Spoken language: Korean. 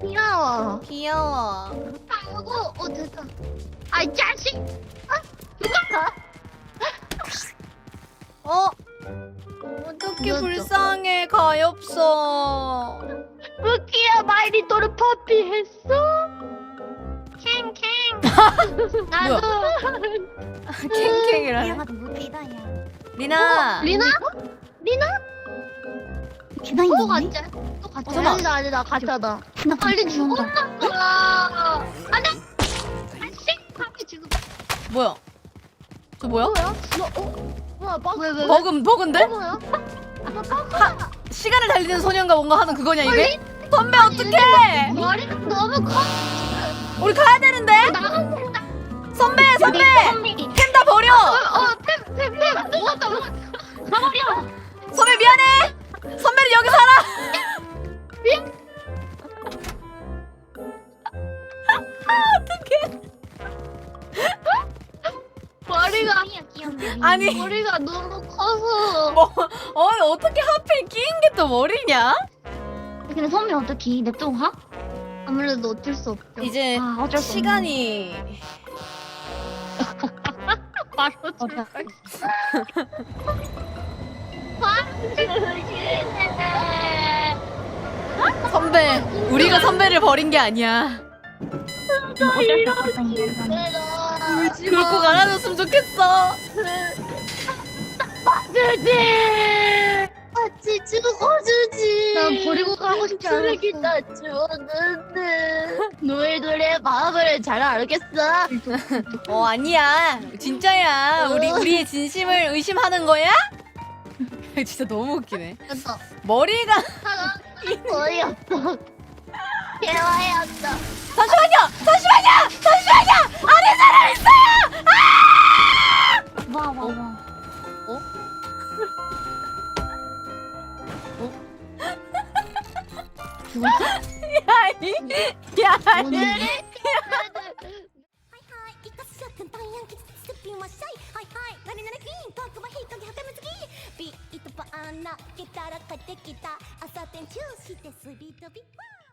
귀여워. 귀여워. 아이고, 어, 됐다. 아이, 자식! 아, 누가? 어? 어떻게 늦었죠. 불쌍해 가엾어. 루키야, 마이 리토르 퍼피 했어? 캥캥. 나도. 캥캥이라네. 못이다 야. 리나. 리나? 리나? 계단이 또 있네? 가짜? 또 가짜? 잠깐만. 아니다, 아니다, 가짜다. 나 빨리 죽는다. 죽었나? 안 돼! 아씨! 빨리 죽어. 뭐야? 저 뭐야? 뭐야? 너, 어? 뭐야, 막. 왜, 왜, 왜? 버금 버그인데? 뭐야? 나 빡. 하, 시간을 달리는 소년가 뭔가 하는 그거냐 이게? 선배 어떡해? 머리가 너무 커. 우리 가야 되는데? 나간다. 선배 선배 템다 버려. 머리가, 아니 머리가 너무 커서. 뭐 어, 어떻게 하필 끼인 게 또 머리냐? 근데 선배 어떻게 냅두고 가? 아무래도 어쩔 수 없죠. 이제 아 어쩔 수. 시간이 바로 어쩔 선배 우리가 선배를 버린 게 아니야. 어쩔 수 없다 이런 그렇고 갈아줬으면 좋겠어. 주지! 같이 죽어주지! 난 버리고 가고 싶지 않았어. 쓰레기 다 주웠는데. 너희들의 마음을 잘 알겠어. 어 아니야 진짜야. 우리 우리의 진심을 의심하는 거야? 진짜 너무 웃기네. 됐다. 머리가 어이없어. 개화였어. 잠시만요 잠시만요 わわわおお気持ちいいやいやいやビー。トバー。ナー、ゲタラ帰ってきた朝天中してスビー。トビー